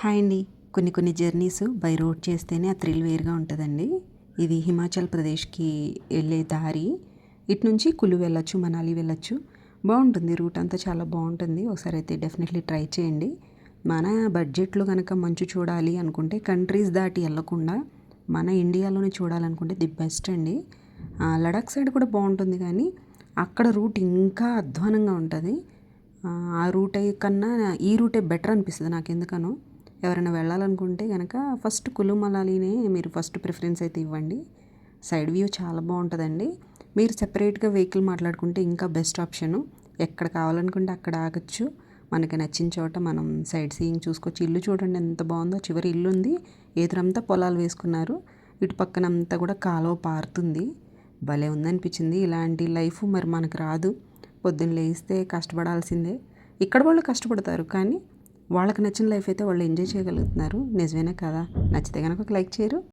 Hi అండి. కొన్ని కొన్ని జర్నీస్ బై రోడ్ చేస్తేనే ఆ థ్రిల్ వేరుగా ఉంటుందండి. ఇది హిమాచల్ ప్రదేశ్కి వెళ్ళే దారి. ఇటు నుంచి కులు వెళ్ళొచ్చు మనాలి వెళ్ళొచ్చు. బాగుంటుంది రూట్ అంతా చాలా బాగుంటుంది. ఒకసారి అయితే డెఫినెట్లీ ట్రై చేయండి. మన బడ్జెట్లో కనుక మంచు చూడాలి అనుకుంటే కంట్రీస్ దాటి వెళ్ళకుండా మన ఇండియాలోనే చూడాలనుకుంటే ది బెస్ట్ అండి. లడాక్ సైడ్ కూడా బాగుంటుంది కానీ అక్కడ రూట్ ఇంకా అధ్వానంగా ఉంటుంది. ఆ రూట్ కన్నా ఈ రూటే బెటర్ అనిపిస్తుంది నాకు ఎందుకనో ఎవరైనా వెళ్ళాలనుకుంటే కనుక ఫస్ట్ కులు మనాలినే మీరు ఫస్ట్ ప్రిఫరెన్స్ అయితే ఇవ్వండి. సైడ్ వ్యూ చాలా బాగుంటుందండి. మీరు సెపరేట్గా వెహికల్ మాట్లాడుకుంటే ఇంకా బెస్ట్ ఆప్షను. ఎక్కడ కావాలనుకుంటే అక్కడ ఆగచ్చు. మనకి నచ్చిన చోట మనం సైడ్ సీయింగ్ చూసుకోవచ్చు. ఇల్లు చూడండి ఎంత బాగుందో. చివరి ఇల్లు ఉంది. ఎదురంతా పొలాలు వేసుకున్నారు. ఇటు పక్కన అంతా కూడా కాలువ పారుతుంది. భలే ఉందనిపించింది. ఇలాంటి లైఫ్ మరి మనకు రాదు. పొద్దున్న లేస్తే కష్టపడాల్సిందే. ఇక్కడ వాళ్ళు కష్టపడతారు కానీ వాళ్ళకి నచ్చిన లైఫ్ అయితే వాళ్ళు ఎంజాయ్ చేయగలుగుతున్నారు. నిజమేనా కదా? నచ్చితే కనుక ఒక లైక్ చేయరు.